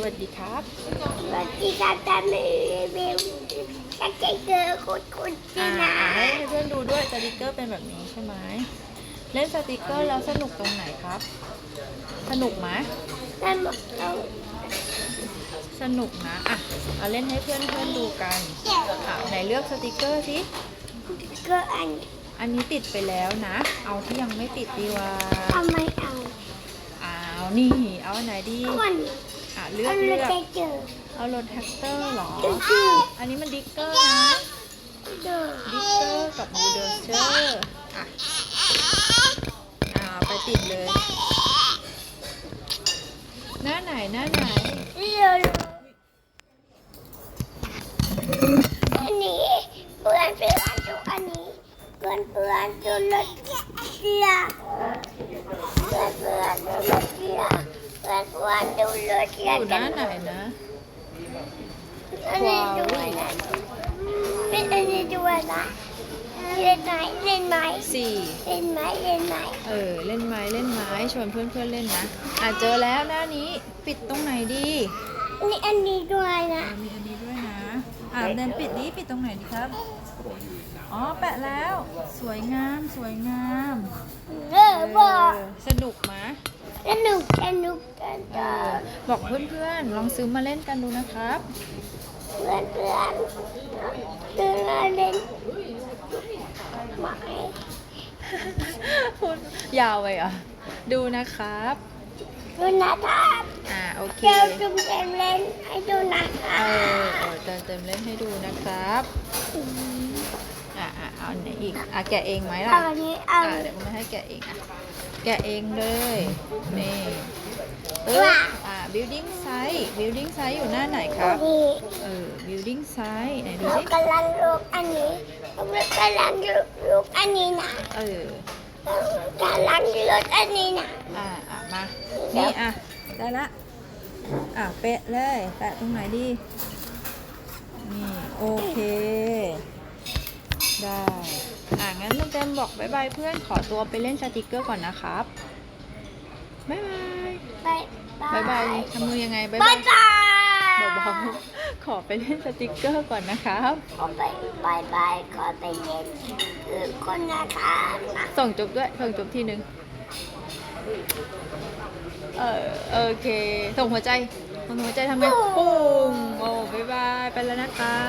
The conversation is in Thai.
วัสดีครับสวัสดีครับตาเมย์เบลชักใจเกอร์คุณคุณจีอ่าน่าให้เพื่อนๆดูด้วยสติกเกอร์เป็นแบบนี้ใช่ไหมเล่นสติกเกอร์แล้วสนุกตรงไหนครับ สนุกไหมนั่นหมดแล้วสนุกนะอะเอาเล่นให้เพื่อนๆดูกันอะไหนเลือกสติกเกอร์สิเกอร์อันอันนี้ติดไปแล้วนะ เอาที่ยังไม่ติดดีกว่าทำไมเอาอ้าวนี่เอาอันไหนดีก่อนอะ เลือเอากเลเลืยอกใจเจอเอารถแท็กเตอร์เหรอคืออันนี้มันดิกเกอร์นะเด้อดิกเกอร์กับบูลเดอร์เชอร์อะอ่าไปติดเลย หน้าไหนหน้าไหนเรืออันนี้เพื่อนเพื่อนดูอันนี้เพื่อนเพื่อนดูรถเรือเพื่อนเพื่อนดูรถเรือเพื่อนเพื่อน ดูรถเรืออยู่หกัน้านไหนนะอันนี้ด้วยนะเป็นอันนี้ด้วยนะเล่นไหมเล่นไหมสี่เล่นไหมเล่นไหมเออเล่นไม้เล่นไม้ชวนเพื่อนเพื่อนๆเล่นนะอะเจอแล้วหน้านี้ปิดตรงไหนดีนี่อันนี้ด้วยนะอะมีอันนี้ด้วยนะอะเดนปิดนี้ปิดตรงไหนดีครับอ๋อแปะแล้ว สวยงามสวยงาม เออบอก เออสนุกไหม สนุกสนุกกันเอต่ออบอกเพื่อนๆ ลองซื้อมาเล่นกันดูนะครับ เพื่อนเพื่อนเพื่อนเล่นไหมพูดยาวไปเหรอะดูนะครับดูนะครับอ่าโอเคเดี๋ยวจุ่มเล่นเล่นให้ดูนะคเอรับอเออเติมเต็มเล่นให้ดูนะครับอ่าอ่าเอาอันไหนอีกอะแกะเองไหมล่ะเอาอันนี้เอาอ่าเดี๋ยวผมให้แกะเองอะ แกะเองเลย นี่ปึ๊บอ่า building site building site อยู่หน้าไหนครับ นี่เออ building site ไหนดูเราสิกำลังลูกอันนี้เรากำลังลูกอันนี้นะเออกำลังลูกอันนี้นะอ่าอะมา นี่อะ ได้ละ อะเป๊ะเลย แปะตรงไหนดี นี่ โอเค งั้นน้องเจมบอกบายบายเพื่อนขอตัวไปเล่นสติกเกอร์ก่อนนะครับบายบายบายบายบายทำมือยังไงบายบาบายยบายเบาๆขอไปเล่นสติกเกอร์ก่อนนะครับขอไปบายบายขอไปเล่นคือคนนะคะนะส่งจบด้วยส่งจบทีหนึ่งเออโอเคส่งหัวใจส่งหัวใจทำไงปุ้งโอ้บายบายไปแล้วนะคะ